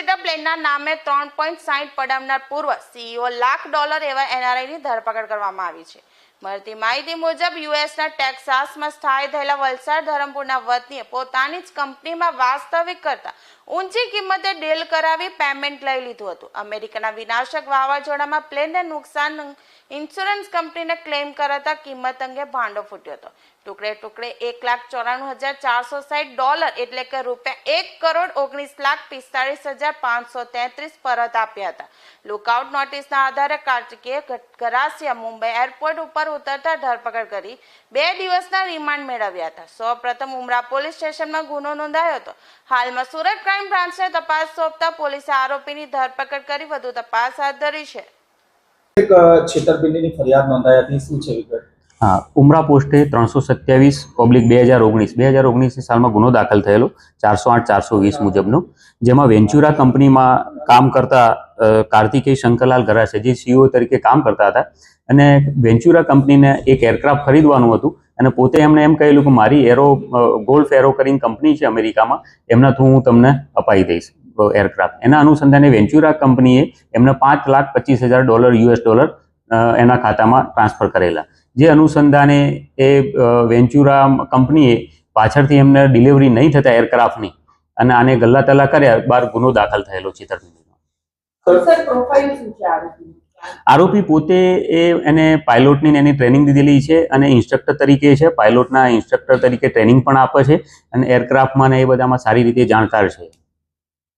એના નામે ત્રણ પોઈન્ટ સાહીઠ પડાવનાર પૂર્વ સીઈઓ લાખ ડોલર એવા એનઆરઆઈની ધરપકડ કરવામાં આવી છે. મળતી માહિતી મુજબ યુએસના ટેક્સાસમાં સ્થાયી થયેલા વલસાડ ધરમપુરના વતનીએ પોતાની જ કંપનીમાં વાસ્તવિક કરતા ઊંચી કિંમતે ડીલ કરાવી પેમેન્ટ લઈ લીધું હતું. અમેરિકાના વિનાશક વાવાઝોડામાં પ્લેનને નુકસાન ઇન્સ્યોરન્સ કંપનીને ક્લેમ કરાતા કિંમત અંગે ભાંડો ફૂટ્યો હતો. ટુકડે ટુકડે એક લાખ ચોરાણું હજાર ચારસો સાઠ ડોલર એટલે કે રૂપિયા એક કરોડ ઓગણીસ લાખ પિસ્તાળીસ હજાર પાંચસો તેત્રીસ પરત આપ્યા હતા. લુકઆઉટ નોટિસના આધારે કાર્તિકેય ગરાસિયા મુંબઈ એરપોર્ટ ઉપર ઉતરતા ધરપકડ કરી બે દિવસના રિમાન્ડ મેળવ્યા હતા. સૌ પ્રથમ ઉમરા પોલીસ સ્ટેશનમાં ગુનો નોંધાયો હતો. હાલમાં સુરત ક્રાઇમ બ્રાન્ચને તપાસ સોંપતા પોલીસે આરોપીની ધરપકડ કરી વધુ તપાસ હાથ ધરી છે. એક છેતરપિંડીની ફરિયાદ નોંધાઈ હતી શું છે વિગત? હા, ઉમરા પોસ્ટે ત્રણસો સત્યાવીસ પબ્લિક બે હજાર ઓગણીસ. બે હજાર ઓગણીસની સાલમાં ગુનો દાખલ થયેલો, ચારસો આઠ, ચારસો વીસ મુજબનો. જેમાં વેન્ચુરા કંપનીમાં કામ કરતા કાર્તિકેય શંકરલાલ ગરાશે જે સીઈઓ તરીકે કામ કરતા હતા. અને વેન્ચુરા કંપનીને એક એરક્રાફ્ટ ખરીદવાનું હતું. અને પોતે એમણે એમ કહેલું કે મારી એરો ગોલ્ફ એરો કરીને કંપની છે અમેરિકામાં, એમના થ્રુ હું તમને અપાઈ દઈશ એરક્રાફ્ટ. એના અનુસંધાને વેન્ચુરા કંપનીએ એમને પાંચ લાખ પચીસ હજાર ડોલર, યુએસ ડોલર એના ખાતામાં ટ્રાન્સફર કરેલા. જે અનુસંધાને એ વેન્ચુરા કંપનીએ પાછળથી એમને ડિલિવરી નહીં થતા એરક્રાફ્ટની અને આને ગલ્લા તલ્લા કર્યા બાર ગુનો દાખલ થયેલો છે આરોપી? પોતે એ એને પાયલોટની એની ટ્રેનિંગ દીધેલી છે અને ઇન્સ્ટ્રક્ટર તરીકે છે. પાયલોટના ઇન્સ્ટ્રક્ટર તરીકે ટ્રેનિંગ પણ આપે છે અને એરક્રાફ્ટમાં ને એ બધામાં સારી રીતે જાણકાર છે.